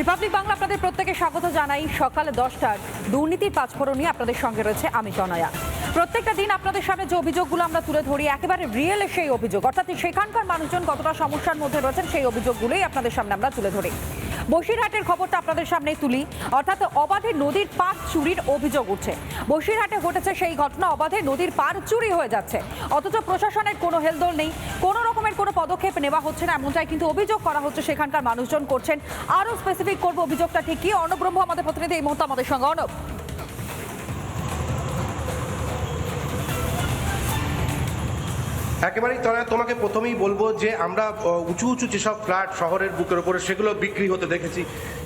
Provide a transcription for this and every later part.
Republic Bangla আপনাদের প্রত্যেকে স্বাগত জানাই। সকাল দশটার দুর্নীতির পাঁচফোড়ন নিয়ে আপনাদের সঙ্গে রয়েছে আমি জনয়া। প্রত্যেকটা দিন আপনাদের সামনে যে অভিযোগগুলো আমরা তুলে ধরি, একেবারে রিয়েল সেই অভিযোগ। অর্থাৎ সেখানকার মানুষজন কতটা সমস্যার মধ্যে রয়েছেন সেই অভিযোগগুলোই আপনাদের সামনে আমরা তুলে ধরি। বসিরহাটের খবরটা আপনাদের সামনে তুলি। অর্থাৎ অবাধে নদীর পার চুরির অভিযোগ উঠছে। বসিরহাটে ঘটেছে সেই ঘটনা, অবাধে নদীর পার চুরি হয়ে যাচ্ছে। অথচ প্রশাসনের কোনো হেলদোল নেই, কোনো রকমের কোনো পদক্ষেপ নেওয়া হচ্ছে না এমনটাই কিন্তু অভিযোগ করা হচ্ছে। সেখানকার মানুষজন করছেন, আরও স্পেসিফিক করব অভিযোগটা ঠিক কি অর্ণব ব্রহ্ম আমাদের প্রতিনিধি, এই মুহূর্তে আমাদের সঙ্গে। অর্ণব। একেবারেই তারা তোমাকে প্রথমেই বলব যে আমরা উঁচু উঁচু যেসব ফ্ল্যাট শহরের বুকের উপরে সেগুলো বিক্রি হতে দেখেছি।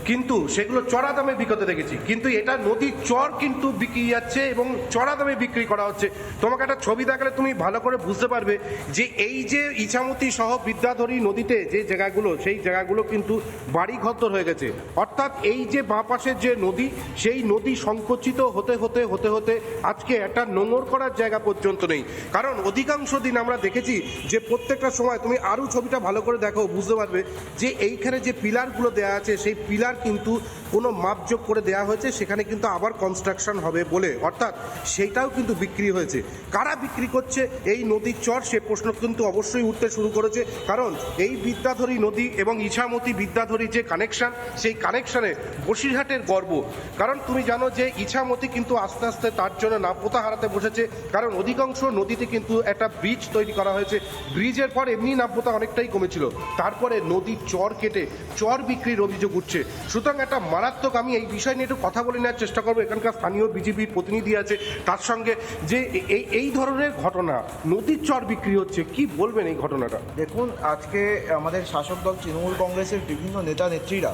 কিন্তু সেগুলো চড়া দামে বিক্রি হতে দেখেছি। কিন্তু এটা নদীর চর কিন্তু বিক্রি যাচ্ছে এবং চড়া দামে বিক্রি করা হচ্ছে। তোমাকে একটা ছবি দেখালে তুমি ভালো করে বুঝতে পারবে যে এই যে ইছামতি সহ বিদ্যাধরী নদীতে যে জায়গাগুলো, সেই জায়গাগুলো কিন্তু বাড়ি ঘর হয়ে গেছে। অর্থাৎ এই যে বাঁ পাশের যে নদী, সেই নদী সংকুচিত হতে হতে হতে হতে আজকে একটা নোংর করার জায়গা পর্যন্ত নেই। কারণ অধিকাংশ দিন আমরা দেখেছি যে প্রত্যেকটা সময় তুমি আরও ছবিটা ভালো করে দেখো, বুঝতে পারবে যে এইখানে যে পিলারগুলো দেওয়া আছে, সেই পিলার কিন্তু কোনো মাপযোগ করে দেওয়া হয়েছে, সেখানে কিন্তু আবার কনস্ট্রাকশন হবে বলে। অর্থাৎ সেইটাও কিন্তু বিক্রি হয়েছে। কারা বিক্রি করছে এই নদীর চর, সে প্রশ্ন কিন্তু অবশ্যই উঠতে শুরু করেছে। কারণ এই বিদ্যাধরী নদী এবং ইছামতি বিদ্যাধরী যে কানেকশন সেই কানেকশানে বসিরহাটের গর্ব। কারণ তুমি জানো যে ইছামতি কিন্তু আস্তে আস্তে তার জন্য নাব্যতা হারাতে বসেছে। কারণ অধিকাংশ নদীতে কিন্তু একটা ব্রিজ তৈরি করা হয়েছে। ব্রিজের পর এমনি নাব্যতা অনেকটাই কমেছিল। তারপরে নদীর চর কেটে, চর বিক্রির অভিযোগ উঠছে। সুতরাং একটা মারাত্মক, আমি এই বিষয় নিয়ে একটু কথা বলে নেওয়ার চেষ্টা করব। এখানকার স্থানীয় বিজেপির প্রতিনিধি আছে, তার সঙ্গে যে এই এই ধরনের ঘটনা, নদীর চর বিক্রি হচ্ছে, কি বলবেন এই ঘটনাটা? দেখুন, আজকে আমাদের শাসক দল তৃণমূল কংগ্রেসের বিভিন্ন নেতা নেত্রীরা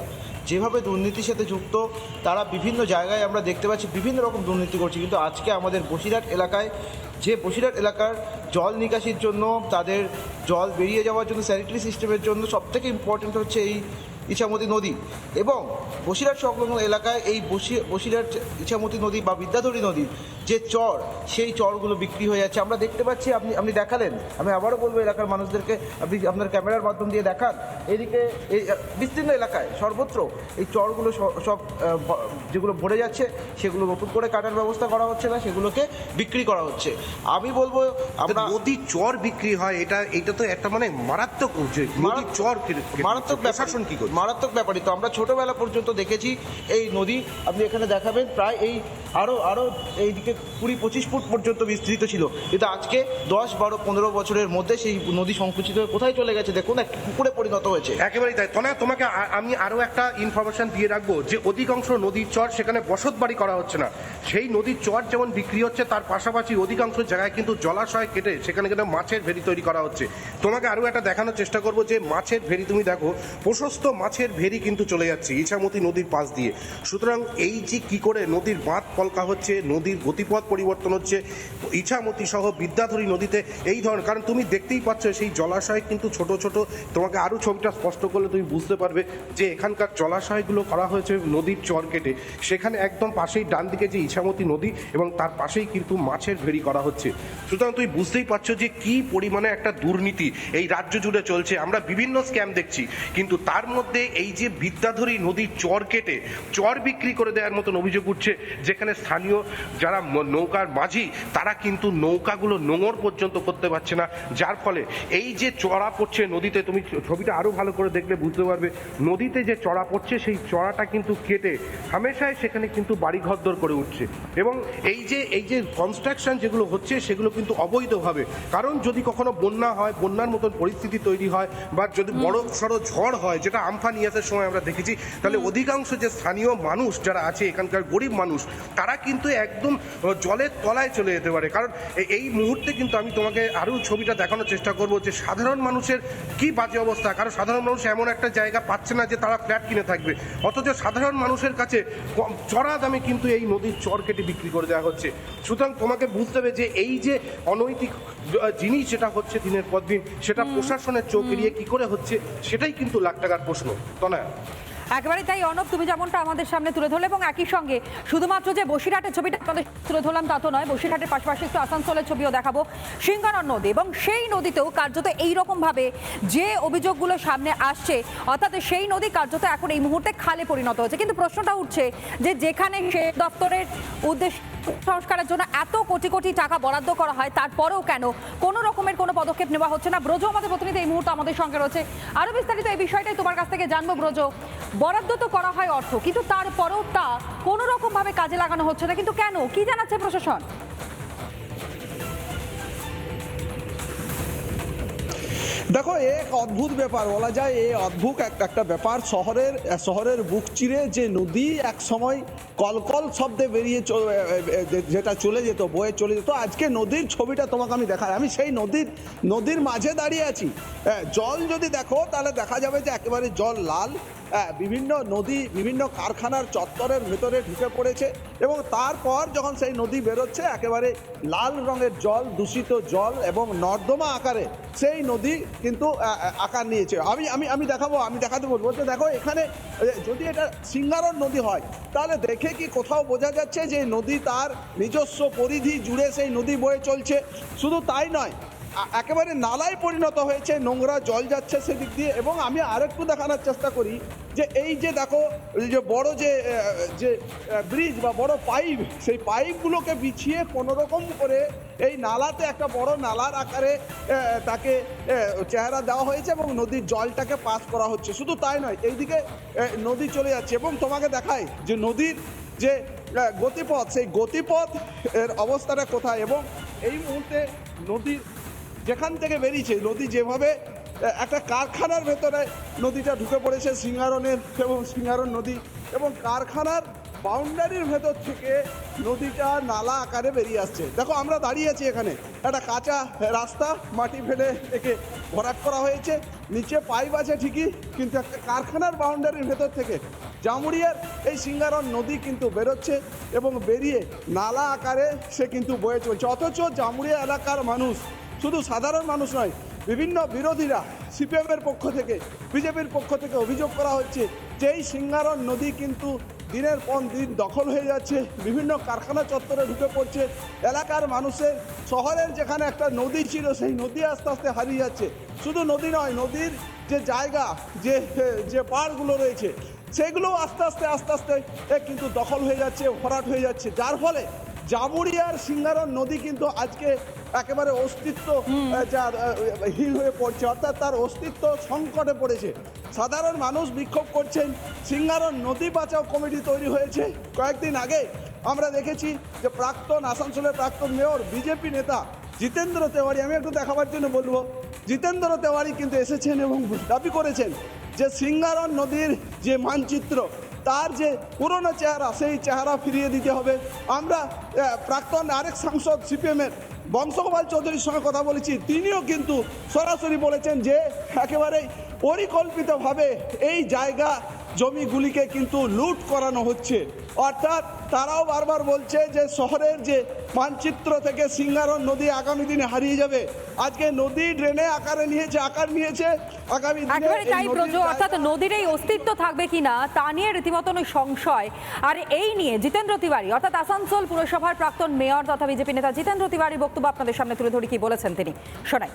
যেভাবে দুর্নীতির সাথে যুক্ত, তারা বিভিন্ন জায়গায় আমরা দেখতে পাচ্ছি বিভিন্ন রকম দুর্নীতি করছে। কিন্তু আজকে আমাদের বসিরহাট এলাকায়, যে বসিরহাট এলাকার জল নিকাশির জন্য, তাদের জল বেরিয়ে যাওয়ার জন্য, স্যানিটারি সিস্টেমের জন্য সবথেকে ইম্পর্টেন্ট হচ্ছে এই ইছামতি নদী এবং বসিরহাট সংলগ্ন এলাকায় এই বসি, বসিরহাট ইছামতি নদী বা বিদ্যাধরী নদী যে চর, সেই চরগুলো বিক্রি হয়ে যাচ্ছে। আমরা দেখতে পাচ্ছি, আপনি আপনি দেখালেন। আমি আবারও বলব এলাকার মানুষদেরকে, আপনি আপনার ক্যামেরার মাধ্যম দিয়ে দেখান। এদিকে এই, বিস্তীর্ণ এলাকায় সর্বত্র এই চরগুলো সব যেগুলো ভরে যাচ্ছে সেগুলো নতুন করে কাটার ব্যবস্থা করা হচ্ছে না সেগুলোকে বিক্রি করা হচ্ছে। আমি বলব আমরা নদীর চর বিক্রি হয় এটা এটা তো একটা মানে মারাত্মক নদীর চর মারাত্মক ব্যাপার প্রশাসন কি করছে? মারাত্মক ব্যাপারই তো আমরা ছোটবেলা পর্যন্ত দেখেছি এই নদী আপনি এখানে দেখাবেন প্রায় এই আরও আরও এইদিকে কুড়ি পঁচিশ ফুট পর্যন্ত বিস্তৃত ছিল। কিন্তু আজকে দশ বারো পনেরো বছরের মধ্যে সেই নদী সংকুচিত হয়ে কোথায় চলে গেছে? দেখুন একটা পুকুরে পরিণত হয়েছে। একেবারেই তাই। তোমাকে আমি আরও একটা ইনফরমেশন দিয়ে রাখব যে অধিকাংশ নদীর চর সেখানে বসত বাড়ি করা হচ্ছে না। সেই নদীর চর যেমন বিক্রি হচ্ছে, তার পাশাপাশি অধিকাংশ জায়গায় কিন্তু জলাশয় কেটে সেখানে কিন্তু মাছের ভেরি তৈরি করা হচ্ছে। তোমাকে আরও একটা দেখানোর চেষ্টা করব যে মাছের ভেরি তুমি দেখো, প্রশস্ত মাছের ভেরি কিন্তু চলে যাচ্ছে ইছামতি নদীর পাশ দিয়ে। সুতরাং এই যে কি করে নদীর বাঁধ পলকা হচ্ছে, নদীর গতিপথ পরিবর্তন হচ্ছে, ইছামতি সহ বিদ্যাধরী নদীতে এই ধরনের, কারণ তুমি দেখতেই পাচ্ছ সেই জলাশয় কিন্তু ছোট ছোট। তোমাকে আরও ছবিটা স্পষ্ট করলে তুমি বুঝতে পারবে যে এখানকার জলাশয়গুলো করা হয়েছে নদীর চর কেটে। সেখানে একদম পাশেই ডান দিকে যে ইছামতি নদী এবং তার পাশেই কিন্তু মাছের ভেরি করা হচ্ছে। সুতরাং তুই বুঝতেই পারছ যে কি পরিমাণে একটা দুর্নীতি এই রাজ্য জুড়ে চলছে। আমরা বিভিন্ন স্ক্যাম দেখছি, কিন্তু তার মধ্যে এই যে বিদ্যাধরী নদীর চর কেটে, চর বিক্রি করে দেওয়ার মতন অভিযোগ উঠছে, যেখানে স্থানীয় যারা নৌকার মাঝি, তারা কিন্তু নৌকাগুলো নোঙর পর্যন্ত করতে পারছে না। যার ফলে এই যে চড়া পড়ছে নদীতে, তুমি ছবিটা আরও ভালো করে দেখলে বুঝতে পারবে, নদীতে যে চড়া পড়ছে, সেই চড়াটা কিন্তু কেটে হামেশায় সেখানে কিন্তু বাড়ি ঘরদর করে উঠছে। এবং এই যে এই যে কনস্ট্রাকশন যেগুলো হচ্ছে সেগুলো কিন্তু অবৈধভাবে। কারণ যদি কখনো বন্যা হয় বন্যার মতন পরিস্থিতি তৈরি হয় বা যদি বড় সড়ো ঝড় হয় যেটা আমফান ইয়াসের সময় আমরা দেখেছি তাহলে অধিকাংশ যে স্থানীয় মানুষ যারা আছে এখানকার গরিব মানুষ তারা কিন্তু একদম জলের তলায় চলে যেতে পারে। কারণ এই মুহূর্তে কিন্তু আমি তোমাকে আরও ছবিটা দেখানোর চেষ্টা করব যে সাধারণ মানুষের কি বাজে অবস্থা? কারণ সাধারণ মানুষ এমন একটা জায়গা পাচ্ছে না যে তারা ফ্ল্যাট কিনে থাকবে। অথচ সাধারণ মানুষের কাছে চড়া দামে কিন্তু এই নদীর চর কেটে বিক্রি করে দেওয়া হচ্ছে। সুতরাং তোমাকে বুঝতে হবে যে এই যে অনৈতিক জিনিস যেটা হচ্ছে দিনের পর দিন সেটা প্রশাসনের চোখ এড়িয়ে কি করে হচ্ছে সেটাই কিন্তু লাখ টাকার প্রশ্ন। তনয়া। একেবারে তাই অনব তুমি যেমনটা আমাদের সামনে তুলে ধরলে এবং একই সঙ্গে শুধুমাত্র যে বসিরহাটের ছবিটা আমাদের তুলে ধরলাম তা তো নয়, বসিরহাটের পাশাপাশি একটু আসানসোলের ছবিও দেখাবো সিংহানন নদী এবং সেই নদীতেও কার্যত এই রকম ভাবে যে অভিযোগগুলো সামনে আসছে, অর্থাৎ সেই নদী কার্যত এখন এই মুহূর্তে খালে পরিণত হচ্ছে কিন্তু প্রশ্নটা উঠছে যে যেখানে সে দপ্তরের উদ্দেশ্য সংস্কারের জন্য এত কোটি কোটি টাকা বরাদ্দ করা হয়, তারপরেও কেন? কোনো রকমের কোনো পদক্ষেপ নেওয়া হচ্ছে না। ব্রজ আমাদের প্রতিনিধি এই মুহূর্তে আমাদের সঙ্গে রয়েছে। আরও বিস্তারিত এই বিষয়টাই তোমার কাছ থেকে জানব, ব্রজ। বরাদ্দ তো করা হয় অর্থ, কিন্তু তারপরেও তা কোনো রকমভাবে কাজে লাগানো হচ্ছে না। কিন্তু কেন? কি জানাচ্ছে প্রশাসন? দেখো এক অদ্ভুত ব্যাপার, বলা যায় এই অদ্ভুত একটা ব্যাপার। শহরের শহরের বুক চিরে যে নদী এক সময় কলকল শব্দে বেরিয়ে যেটা চলে যেত, বয়ে চলে যেত, আজকে নদীর ছবিটা তোমাকে আমি দেখাই। আমি সেই নদীর নদীর মাঝে দাঁড়িয়ে আছি। জল যদি দেখো, তাহলে দেখা যাবে যে একেবারে জল লাল বিভিন্ন নদী, বিভিন্ন কারখানার চত্বরের ভেতরে ঢুকে পড়েছে এবং তারপর যখন সেই নদী বেরোচ্ছে, একেবারে লাল রঙের জল, দূষিত জল এবং নর্দমা আকারে সেই নদী কিন্তু আকার নিয়েছে। আমি আমি আমি দেখাবো, আমি দেখাতে বলব যে দেখো, এখানে যদি এটা সিঙ্গারন নদী হয়, তাহলে দেখে কি কোথাও বোঝা যাচ্ছে যে নদী তার নিজস্ব পরিধি জুড়ে সেই নদী বয়ে চলছে। শুধু তাই নয় একেবারে নালায় পরিণত হয়েছে, নোংরা জল যাচ্ছে সেদিক দিয়ে এবং আমি আরেকটু দেখানোর চেষ্টা করি যে এই যে দেখো যে বড় যে যে ব্রিজ বা বড় পাইপ সেই পাইপগুলোকে বিছিয়ে কোনো রকম করে এই নালাতে একটা বড় নালার আকারে তাকে চেহারা দেওয়া হয়েছে এবং নদীর জলটাকে পাস করা হচ্ছে। শুধু তাই নয়, এইদিকে নদী চলে যাচ্ছে এবং তোমাকে দেখায় যে নদীর যে গতিপথ, সেই গতিপথ এর অবস্থাটা কোথায় এবং এই মুহূর্তে নদীর যেখান থেকে বেরিয়েছে নদী যেভাবে একটা কারখানার ভেতরে নদীটা ঢুকে পড়েছে, সিঙ্গারনের এবং সিঙ্গারন নদী, এবং কারখানার বাউন্ডারির ভেতর থেকে নদীটা নালা আকারে বেরিয়ে আসছে। দেখো, আমরা দাঁড়িয়ে আছি এখানে। একটা কাঁচা রাস্তা, মাটি ফেলে একে ভরাট করা হয়েছে। নিচে পাইপ আছে ঠিকই, কিন্তু একটা কারখানার বাউন্ডারির ভেতর থেকে জামুরিয়ার এই সিঙ্গারন নদী কিন্তু বেরোচ্ছে এবং বেরিয়ে নালা আকারে সে কিন্তু বয়ে চলছে। অথচ জামুরিয়া এলাকার মানুষ শুধু সাধারণ মানুষ নয়, বিভিন্ন বিরোধীরা সিপিএমের পক্ষ থেকে, বিজেপির পক্ষ থেকে অভিযোগ করা হচ্ছে যে এই সিঙ্গারন নদী কিন্তু দিনের পর দিন দখল হয়ে যাচ্ছে, বিভিন্ন কারখানা চত্বরে ঢুকে পড়ছে, এলাকার মানুষের শহরের যেখানে একটা নদী ছিল সেই নদী আস্তে আস্তে হারিয়ে যাচ্ছে। শুধু নদী নয়, নদীর যে জায়গা, যে যে পাড়গুলো রয়েছে, সেগুলো আস্তে আস্তে আস্তে আস্তে কিন্তু দখল হয়ে যাচ্ছে, ভরাট হয়ে যাচ্ছে। যার ফলে জামুরিয়ার সিঙ্গারন নদী কিন্তু আজকে একেবারে অস্তিত্ব যার আহ, হয়ে পড়ছে অর্থাৎ তার অস্তিত্ব সংকটে পড়েছে। সাধারণ মানুষ বিক্ষোভ করছেন সিঙ্গারন নদী বাঁচাও কমিটি তৈরি হয়েছে। কয়েকদিন আগে আমরা দেখেছি যে প্রাক্তন আসানসোলের প্রাক্তন মেয়র বিজেপি নেতা জিতেন্দ্র তেওয়ারি আমি একটু দেখাবার জন্য বলব জিতেন্দ্র তেওয়ারি কিন্তু এসেছেন এবং দাবি করেছেন যে সিঙ্গারন নদীর যে মানচিত্র তার যে পুরনো চেহারা, সেই চেহারা ফিরিয়ে দিতে হবে। আমরা প্রাক্তন আরেক সাংসদ সিপিএমের বংশগোপাল চৌধুরীর সঙ্গে কথা বলেছি। তিনিও কিন্তু সরাসরি বলেছেন যে, একেবারেই পরিকল্পিতভাবে এই জায়গা জমিগুলিকে কিন্তু লুট করানো হচ্ছে। অর্থাৎ তারাও বারবার বলছে যে শহরের যে মানচিত্র থেকে সিঙ্গারন নদী আগামী দিনে হারিয়ে যাবে। আজকে নদী ড্রেনে আকারে নিয়েছে আকার নিয়েছে। আগামী দিনে তাই ব্রজ অর্থাৎ নদীর এই অস্তিত্ব থাকবে কিনা তা নিয়ে রীতিমতন সংশয়। আর এই নিয়ে জিতেন্দ্র তিওয়ারি অর্থাৎ আসানসোল পুরসভার প্রাক্তন মেয়র তথা বিজেপি নেতা জিতেন্দ্র তিওয়ারি বক্তব্য আপনাদের সামনে তুলে ধরি কি বলেছেন তিনি? শোনাই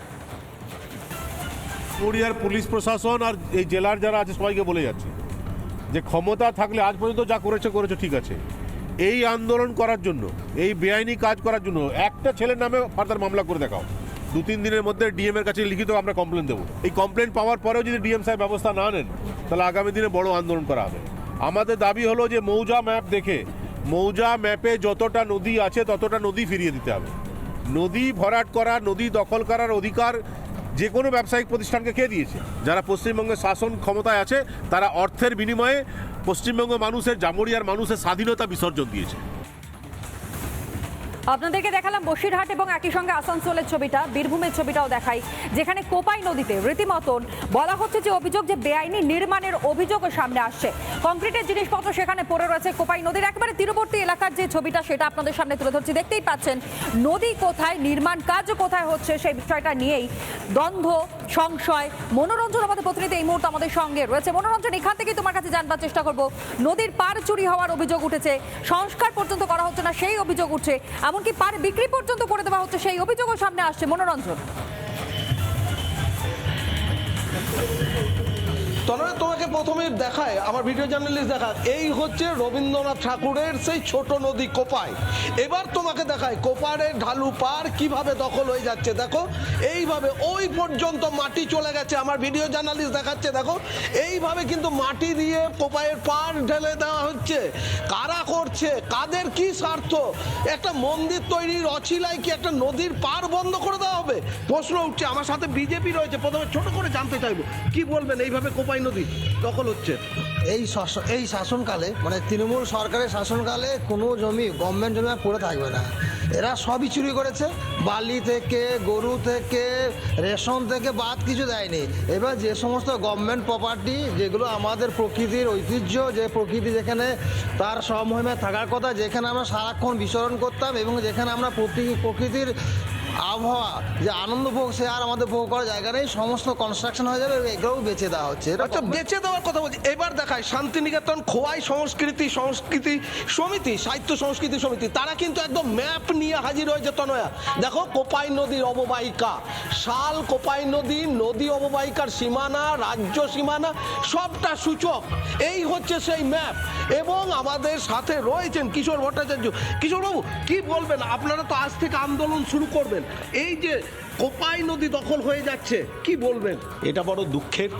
পুরুলিয়ার পুলিশ প্রশাসন আর এই জেলার যারা আছে সবাইকে বলে যাচ্ছে। যে ক্ষমতা থাকলে আজ পর্যন্ত যা করেছে করেছে, ঠিক আছে। এই আন্দোলন করার জন্য, এই বেআইনি কাজ করার জন্য একটা ছেলের নামে ফার্দার মামলা করে দেখাও। দু তিন দিনের মধ্যে ডিএম এর কাছে লিখিত আমরা কমপ্লেন দেবো। এই কমপ্লেন পাওয়ার পরেও যদি ডিএম সাহেব ব্যবস্থা না নেন, তাহলে আগামী দিনে বড় আন্দোলন করা হবে। আমাদের দাবি হলো যে মৌজা ম্যাপ দেখে, মৌজা ম্যাপে যতটা নদী আছে, ততটা নদী ফিরিয়ে দিতে হবে। নদী ভরাট করা, নদী দখল করার অধিকার যে কোনো ব্যবসায়িক প্রতিষ্ঠানকে খেয়ে দিয়েছে? যারা পশ্চিমবঙ্গের শাসন ক্ষমতায় আছে, তারা অর্থের বিনিময়ে পশ্চিমবঙ্গ মানুষের, জামুরিয়ার মানুষের স্বাধীনতা বিসর্জন দিয়েছে। আপনাদেরকে দেখালাম বসিরহাট এবং একই সঙ্গে আসানসোলের ছবিটা, বীরভূমের ছবিটাও দেখাই, যেখানে কোপাই নদীতে রীতিমতন বলা হচ্ছে যে অভিযোগ যে বেআইনি নির্মাণের অভিযোগও সামনে আসছে। কংক্রিটের জিনিসপত্র সেখানে পড়ে রয়েছে কোপাই নদীর। একেবারে তীরবর্তী এলাকার যে ছবিটা, সেটা আপনাদের সামনে তুলে ধরছি। দেখতেই পাচ্ছেন, নদী কোথায়, নির্মাণ কাজ কোথায় হচ্ছে, সেই বিষয়টা নিয়েই দ্বন্দ্ব, সংশয়, মনোরঞ্জন আমাদের প্রতিনিধি এই মুহূর্তে আমাদের সঙ্গে রয়েছে। মনোরঞ্জন, এখান থেকে তোমার কাছে জানবার চেষ্টা করব। নদীর পার চুরি হওয়ার অভিযোগ উঠেছে, সংস্কার পর্যন্ত করা হচ্ছে না, সেই অভিযোগ উঠছে। এমনকি পার বিক্রি পর্যন্ত করে দেওয়া হচ্ছে। সেই অভিযোগও সামনে আসছে মনোরঞ্জন। তনয় তোমাকে প্রথমে দেখায়, আমার ভিডিও জার্নালিস্ট দেখায়। এই হচ্ছে রবীন্দ্রনাথ ঠাকুরের সেই ছোট নদী কোপাই এবার তোমাকে দেখায় কোপারের ঢালু পার কীভাবে দখল হয়ে যাচ্ছে, দেখো। এইভাবে ওই পর্যন্ত মাটি চলে গেছে, আমার ভিডিও জার্নালিস্ট দেখাচ্ছে, দেখো। এইভাবে কিন্তু মাটি দিয়ে কোপাইয়ের পার ঢেলে দেওয়া হচ্ছে। কারা করছে? কাদের কি স্বার্থ? একটা মন্দির তৈরির অছিলায় কি একটা নদীর পার বন্ধ করে দেওয়া হবে? প্রশ্ন উঠছে, আমার সাথে বিজেপি রয়েছে, প্রথমে ছোট করে জানতে চাইব। কি বলবেন, এইভাবে কোপাই নদী দখল হচ্ছে। এই এই শাসনকালে মানে তৃণমূল সরকারের শাসনকালে কোনো জমি গভর্নমেন্ট জমি আর পড়ে থাকবে না। এরা সবই চুরি করেছে। বালি থেকে, গরু থেকে রেশন থেকে বাদ কিছু দেয়নি। এবার যে সমস্ত গভর্নমেন্ট প্রপার্টি যেগুলো আমাদের প্রকৃতির ঐতিহ্য, যে প্রকৃতি যেখানে তার সমহিমায় থাকার কথা, যেখানে আমরা সারাক্ষণ বিচরণ করতাম এবং যেখানে আমরা প্রকৃতির আবহাওয়া যে আনন্দ ভোগ সে আর আমাদের ভোগ করার জায়গা নেই সমস্ত কনস্ট্রাকশন হয়ে যাবে এগুলোও বেঁচে দেওয়া হচ্ছে। আচ্ছা বেঁচে দেওয়ার কথা বলছি এবার দেখায় শান্তিনিকেতন খোয়াই সংস্কৃতি সংস্কৃতি সমিতি সাহিত্য সংস্কৃতি সমিতি তারা কিন্তু একদম ম্যাপ নিয়ে হাজির হয়েছে তনয়া। দেখো কোপাই নদীর অববাহিকা শাল কোপাই নদী নদী অববাহিকার সীমানা রাজ্য সীমানা সবটা সূচক। এই হচ্ছে সেই ম্যাপ এবং আমাদের সাথে রয়েছেন কিশোর ভট্টাচার্য। কিশোর কিশোরবাবু কি বলবেন? আপনারা তো আজ থেকে আন্দোলন শুরু করবেন। এই যে কোপাই নদী দখল হয়ে যাচ্ছে, কি বলবেন? এটা বড় দুঃখের।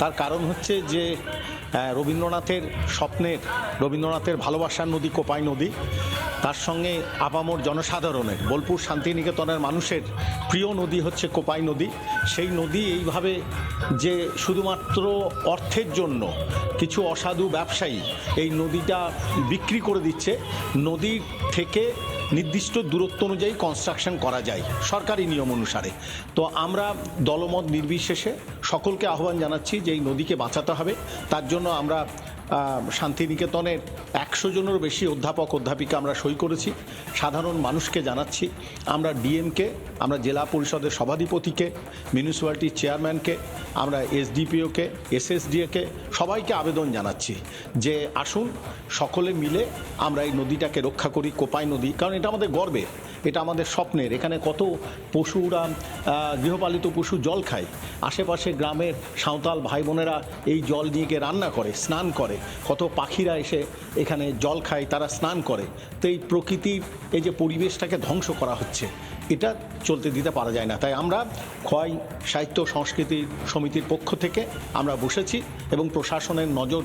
তার কারণ হচ্ছে যে রবীন্দ্রনাথের স্বপ্নের, রবীন্দ্রনাথের ভালোবাসার নদী কোপাই নদী, তার সঙ্গে আপামর জনসাধারণের, বোলপুর শান্তিনিকেতনের মানুষের প্রিয় নদী হচ্ছে কোপাই নদী। সেই নদী এইভাবে যে শুধুমাত্র অর্থের জন্য কিছু অসাধু ব্যবসায়ী এই নদীটা বিক্রি করে দিচ্ছে, নদীর থেকে নির্দিষ্ট দূরত্ব অনুযায়ী কনস্ট্রাকশন করা যায়, সরকারি নিয়ম অনুসারে। তো আমরা দলমত নির্বিশেষে সকলকে আহ্বান জানাচ্ছি যে এই নদীকে বাঁচাতে হবে। তার জন্য আমরা শান্তিনিকেতনের একশো জনেরও বেশি অধ্যাপক, অধ্যাপিকা আমরা সই করেছি। সাধারণ মানুষকে জানাচ্ছি। আমরা ডিএমকে, আমরা জেলা পরিষদের সভাধিপতিকে মিউনিসিপ্যালিটির চেয়ারম্যানকে, আমরা এসডিপিওকে, এসএসডিএকে সবাইকে আবেদন জানাচ্ছি যে আসুন, সকলে মিলে আমরা এই নদীটাকে রক্ষা করি, কোপাই নদী। কারণ এটা আমাদের গর্বের এটা আমাদের স্বপ্নের। এখানে কত পশুরা গৃহপালিত পশু জল খায়। আশেপাশে গ্রামের সাঁওতাল ভাই বোনেরা এই জল নিয়ে রান্না করে, স্নান করে। কত পাখিরা এসে এখানে জল খায়, তারা স্নান করে। তো এই প্রকৃতির এই যে পরিবেশটাকে ধ্বংস করা হচ্ছে। এটা চলতে দিতে পারা যায় না। তাই আমরা খোয়াই সাহিত্য সংস্কৃতি সমিতির পক্ষ থেকে আমরা বসেছি এবং প্রশাসনের নজর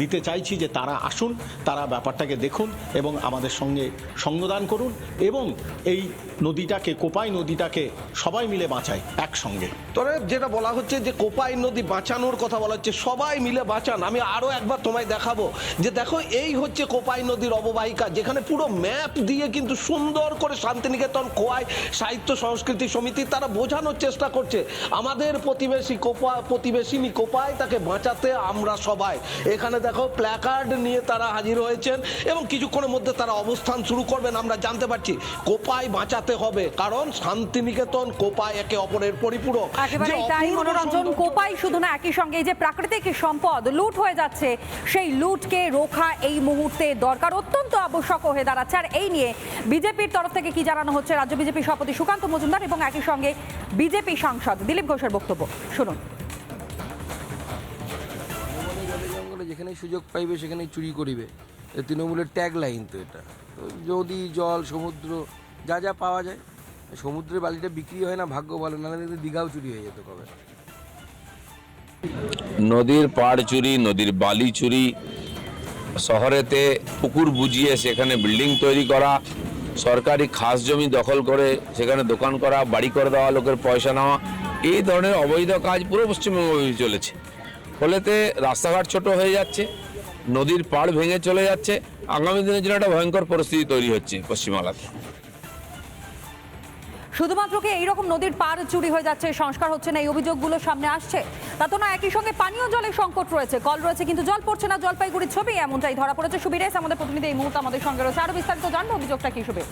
দিতে চাইছি যে তারা আসুন, তারা ব্যাপারটাকে দেখুন এবং আমাদের সঙ্গে সঙ্গদান করুন এবং এই নদীটাকে, কোপাই নদীটাকে সবাই মিলে বাঁচায় একসঙ্গে। তবে যেটা বলা হচ্ছে যে কোপাই নদী বাঁচানোর কথা বলা হচ্ছে, সবাই মিলে বাঁচান। আমি আরও একবার তোমায় দেখাবো যে দেখো, এই হচ্ছে কোপাই নদীর অববাহিকা, যেখানে পুরো ম্যাপ দিয়ে কিন্তু সুন্দর করে শান্তিনিকেতন খোয়াই সাহিত্য সংস্কৃতি সমিতি তারা বোঝানোর চেষ্টা করছে। আমাদের প্রতিবেশী কোপা প্রতিবেশিনী কোপায় তাকে বাঁচাতে আমরা সবাই। এখানে দেখো প্ল্যাকার্ড নিয়ে তারা হাজির হয়েছেন এবং কিছুক্ষণের মধ্যে তারা অবস্থান শুরু করবেন আমরা জানতে পারছি। কোপাই বাঁচাতে হবে কারণ শান্তিনিকেতন কোপায় একে অপরের পরিপূরক। মনোরঞ্জন কোপাই শুধু না একই সঙ্গে এই যে প্রাকৃতিক সম্পদ লুট হয়ে যাচ্ছে সেই লুটকে রোখা এই মুহূর্তে দরকার। অত্যন্ত আবশ্যক হয়ে দাঁড়াচ্ছে। আর এই নিয়ে বিজেপির তরফ থেকে কি জানানো হচ্ছে? রাজ্য বিজেপি সভাপতি সুকান্ত মজুমদার এবং একই সঙ্গে বিজেপি সাংসদ দিলীপ ঘোষের বক্তব্য। শুনুন। যেখানেই সুযোগ পাইবে সেখানেই চুরি করিবে। তৃণমূলের ট্যাগ লাইন তো এটা। নদী জল সমুদ্র যা যা পাওয়া যায় সমুদ্রের বালিটা বিক্রি হয় না ভাগ্য ভালো নাহলে কিন্তু দীঘাও চুরি হয়ে যেত কবে? নদীর পাড় চুরি নদীর বালি চুরি শহরেতে পুকুর বুঝিয়ে সেখানে বিল্ডিং তৈরি করা সরকারি খাস জমি দখল করে সেখানে দোকান করা, বাড়ি করে দেওয়া, লোকের পয়সা নেওয়া, এই ধরনের অবৈধ কাজ পুরো পশ্চিমবঙ্গে চলেছে। ফলেতে রাস্তাঘাট ছোট হয়ে যাচ্ছে, নদীর পাড় ভেঙে চলে যাচ্ছে, আগামী দিনের জন্য একটা ভয়ঙ্কর পরিস্থিতি তৈরি হচ্ছে পশ্চিমবাংলাতে। শুধুমাত্র কি এইরকম নদীর পার চুরি হয়ে যাচ্ছে? সংস্কার হচ্ছে না, এই অভিযোগগুলো সামনে আসছে। তা তো না, একই সঙ্গে পানীয় জলের সংকট রয়েছে। কল রয়েছে, কিন্তু জল পড়ছে না, জলপাইগুড়ির ছবি এমনটাই ধরা পড়েছে সুবিরেশ আমাদের প্রতিনিধি এই মুহূর্তে আমাদের সঙ্গে রয়েছে। আরও বিস্তারিত জানব অভিযোগটা কি, সুবির?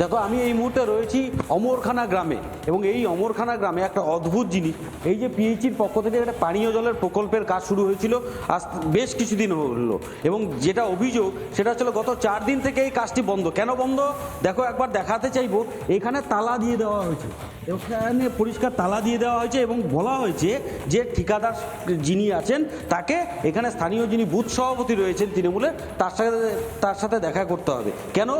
দেখো, আমি এই মুহূর্তে রয়েছি অমরখানা গ্রামে। এবং এই অমরখানা গ্রামে একটা অদ্ভুত জিনিস। এই যে পিএইচির পক্ষ থেকে একটা পানীয় জলের প্রকল্পের কাজ শুরু হয়েছিল, আজ বেশ কিছুদিন হলো। এবং যেটা অভিযোগ, সেটা হচ্ছিল গত চার দিন থেকে এই কাজটি বন্ধ। কেন বন্ধ? দেখো, একবার দেখাতে চাইব। এখানে তালা দিয়ে দেওয়া হয়েছে। এখানে পরিষ্কার তালা দিয়ে দেওয়া হয়েছে এবং বলা হয়েছে যে ঠিকাদার যিনি আছেন, তাকে এখানে স্থানীয় যিনি বুথ সভাপতি রয়েছেন তৃণমূলের, তার সাথে তার সাথে দেখা করতে হবে। কেন?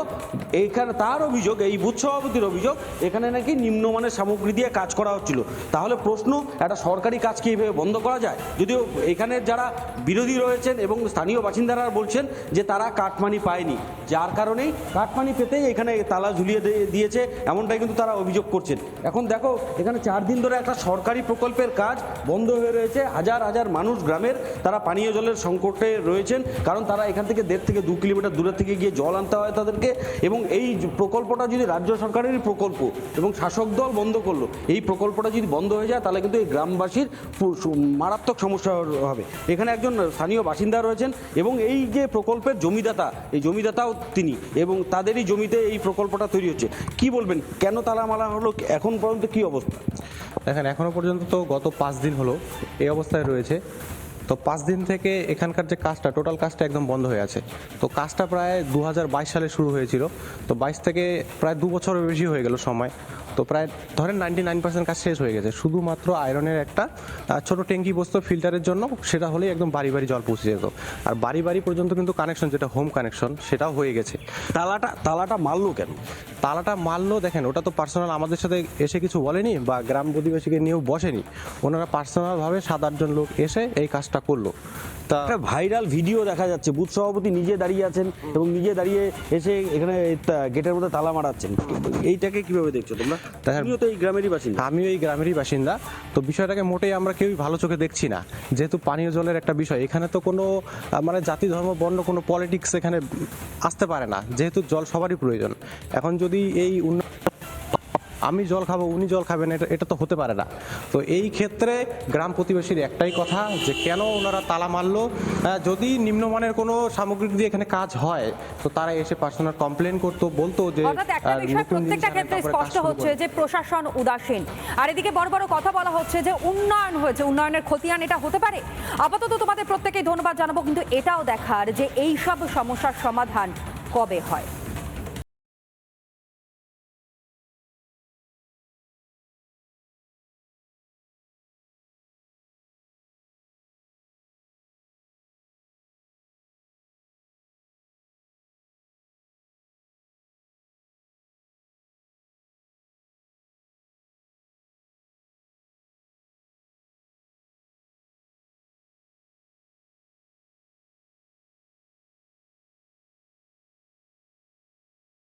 এইখানে তার অভিযোগ, এই বুথ সভাপতির অভিযোগ, এখানে নাকি নিম্নমানের সামগ্রী দিয়ে কাজ করা হচ্ছিল। তাহলে প্রশ্ন, একটা সরকারি কাজকে এভাবে বন্ধ করা যায়? যদিও এখানে যারা বিরোধী রয়েছেন এবং স্থানীয় বাসিন্দারা বলছেন যে তারা কাটমানি পায়নি। যার কারণেই কাটমানি পেতেই এখানে তালা ঝুলিয়ে দিয়ে- দিয়েছে, এমনটাই কিন্তু তারা অভিযোগ করছেন। এখন দেখো, এখানে চার দিন ধরে একটা সরকারি প্রকল্পের কাজ বন্ধ হয়ে রয়েছে। হাজার হাজার মানুষ গ্রামের তারা পানীয় জলের সংকটে রয়েছেন, কারণ তারা এখান থেকে দেড় থেকে দু কিলোমিটার দূরে থেকে গিয়ে জল আনতে হয় তাদেরকে। এবং এই প্রকল্পটা যদি রাজ্য সরকারেরই প্রকল্প এবং শাসক দল বন্ধ করল। এই প্রকল্পটা যদি বন্ধ হয়ে যায়, তাহলে কিন্তু এই গ্রামবাসীর মারাত্মক সমস্যা হবে। এখানে একজন স্থানীয় বাসিন্দা রয়েছেন এবং এই যে প্রকল্পের জমিদাতা, এই জমিদাতাও তিনি এবং তাদেরই জমিতে এই প্রকল্পটা তৈরি হচ্ছে। কি বলবেন? কেন তালামালা হলো? এখন পর্যন্ত কি অবস্থা? দেখেন এখনও পর্যন্ত তো গত পাঁচ দিন হলো এই অবস্থায় রয়েছে। তো পাঁচ দিন থেকে এখানকার যে কাজটা টোটাল কাজটা একদম বন্ধ হয়ে আছে। তো কাজটা প্রায় দু হাজার বাইশ সালে শুরু হয়েছিল। তো বাইশ থেকে প্রায় দু বছরের বেশি হয়ে গেল সময়। তো প্রায় ধরেন নাইনটি নাইন পার্সেন্ট কাজ শেষ হয়ে গেছে। শুধুমাত্র আয়রনের একটা ছোট ট্যাঙ্কি বসতো ফিল্টারের জন্য সেটা হলেই একদম বাড়ি বাড়ি জল পৌঁছে যেত। আর বাড়ি বাড়ি পর্যন্ত কিন্তু কানেকশন যেটা হোম কানেকশন সেটাও হয়ে গেছে। তালাটা তালাটা মারলো কেন? তালাটা মারলো দেখেন ওটা তো পার্সোনাল আমাদের সাথে এসে কিছু বলেনি বা গ্রাম প্রতিবেশীকে নিয়েও বসেনি। ওনারা পার্সোনালভাবে সাত আটজন লোক এসে এই কাজটা করল। তা একটা ভাইরাল ভিডিও দেখা যাচ্ছে বুথ সভাপতি নিজে দাঁড়িয়ে আছেন এবং নিজে দাঁড়িয়ে এসে এখানে গেটের মধ্যে তালা মারাচ্ছেন। এইটাকে কীভাবে দেখছ তোমরা? তুমিও তো এই গ্রামেরই বাসিন্দা। আমিও এই গ্রামেরই বাসিন্দা। তো বিষয়টাকে মোটেই আমরা কেউই ভালো চোখে দেখছি না। যেহেতু পানীয় জলের একটা বিষয় এখানে তো কোনো মানে জাতি ধর্ম বর্ণ কোনো পলিটিক্স এখানে আসতে পারে না। যেহেতু জল সবারই প্রয়োজন। এখন যদি এই উন্নয়ন আমি জল খাব উনি জল খাবেন এটা এটা তো হতে পারে না। তো এই ক্ষেত্রে গ্রাম প্রতিবেশীর একটাই কথা যে কেন ওনারা তালা মারলো? যদি নিম্নমানের কোনো সামগ্রিক দিয়ে এখানে কাজ হয় তো তারা এসে পার্সোনাল কমপ্লেন করতো বলতো যে প্রত্যেকটা ক্ষেত্রে স্পষ্ট হচ্ছে যে প্রশাসন উদাসীন। আর এদিকে বড় বড় কথা বলা হচ্ছে যে উন্নয়ন হয়েছে উন্নয়নের খতিয়ান এটা হতে পারে? আপাতত তোমাদের প্রত্যেকেই ধন্যবাদ জানাব কিন্তু এটাও দেখার যে এই সব সমস্যার সমাধান কবে হয়?